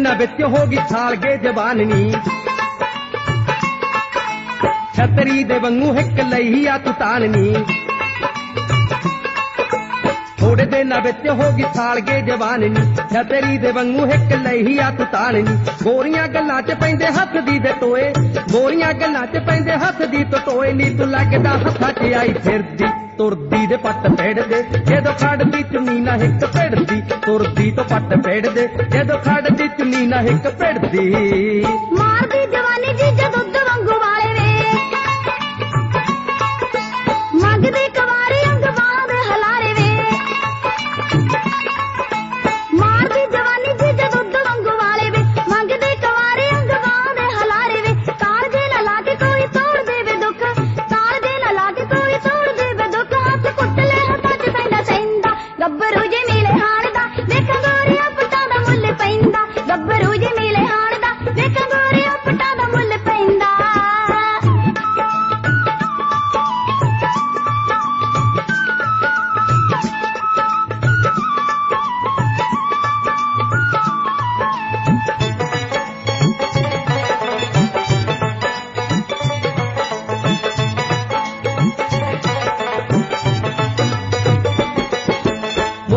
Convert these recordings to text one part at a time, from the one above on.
ਵਿੱਚ ਹੋ ਛਾਲਗੇ ਜਵਾਨਨੀ। ਛਤਰੀ ਦੇ ਵਾਂਗੂ ਹਿੱਕ ਲਈ ਆ ਤੂੰ ਤਾਨਨੀ। ਥੋੜੇ ਦਿਨਾਂ ਵਿੱਚ ਹੋ ਗਈ ਸਾਲਗੇ ਜਵਾਨਨੀ। ਛਤਰੀ ਦੇ ਵਾਂਗੂ ਹਿੱਕ ਲਈ ਆ ਤੂੰ ਤਾਨਨੀ। ਗੋਰੀਆਂ ਗੱਲਾਂ 'ਚ ਪੈਂਦੇ ਹੱਥ ਦੀ ਦੇ ਟੋਏ। ਗੋਰੀਆਂ ਗੱਲਾਂ 'ਚ ਪੈਂਦੇ ਹੱਥ ਦੀ ਟੋਏ। ਨੀ ਤੂੰ ਲੱਗਦਾ ਹੱਥਾਂ 'ਚ ਆਈ ਫਿਰਦੀ। ਤੁਰਦੀ ਦੇ ਪੱਟ ਫੇੜਦੇ ਜਦੋਂ ਖੜਦੀ ਚੁੰਨੀ ਨਾ ਹਿੱਕ ਫੇੜਦੀ ਤੁਰਦੀ ਤੋਂ ਪੱਟ ਫੇੜਦੇ ਜਦੋਂ ਖੜਦੀ ਚੁੰਨੀ ਨਾ ਹਿੱਕ ਫੇੜਦੀ ਗੱਭਰੂ ਜੇ ਮਿਲੇ ਹਾਣ ਦਾ ਵੇਖਾਂ ਗੋਰੀਆਂ ਪਟਾਂ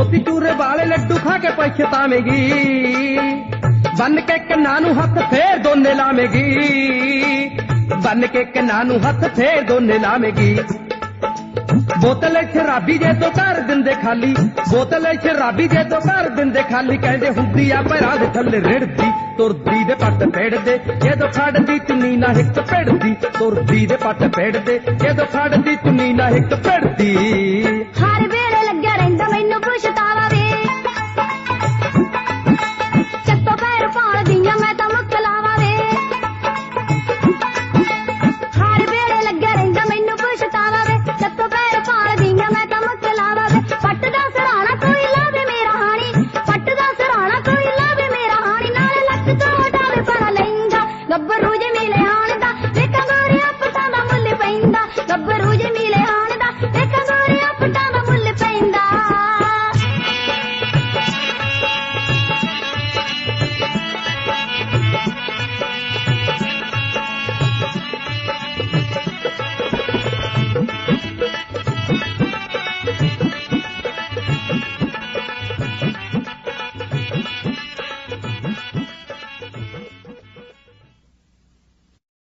ਮੋਤੀ ਚੂਰੇ ਵਾਲੇ ਲੱਡੂ ਖਾ ਕੇ ਪਛਤਾਵੇਂਗੀ ਬੰਨ ਕੇ ਕੰਨਾਂ ਨੂੰ ਹੱਥ ਫੇਰ ਦੋਨੇ ਲਾਵੇਂਗੀ। ਬੰਨ ਕੇ ਕੰਨਾਂ ਨੂੰ ਹੱਥ ਫੇਰ ਦੋਨੇ ਲਾਵੇਂਗੀ। ਬੋਤਲ ਸ਼ਰਾਬੀ ਜੇ ਤੋਂ ਕਰ ਦਿੰਦੇ ਖਾਲੀ। ਬੋਤਲ ਸ਼ਰਾਬੀ ਜੇ ਤੋਂ ਕਰ ਦਿੰਦੇ ਖਾਲੀ। ਕਹਿੰਦੇ ਹੁੰਦੀ ਆ ਪੈਰਾਂ ਦੇ ਥੱਲੇ ਰਿੜਦੀ। ਤੁਰਦੀ ਦੇ ਪੱਟ ਫੇੜਦੇ ਜਦੋਂ ਖੜਦੀ ਚੁੰਨੀ ਨਾ ਹਿੱਕ ਫੇੜਦੀ ਤੁਰਦੀ ਦੇ ਪੱਟ ਫੇੜਦੇ ਜਦੋਂ ਖੜਦੀ ਚੁੰਨੀ ਨਾ ਹਿੱਕ ਫੇੜਦੀ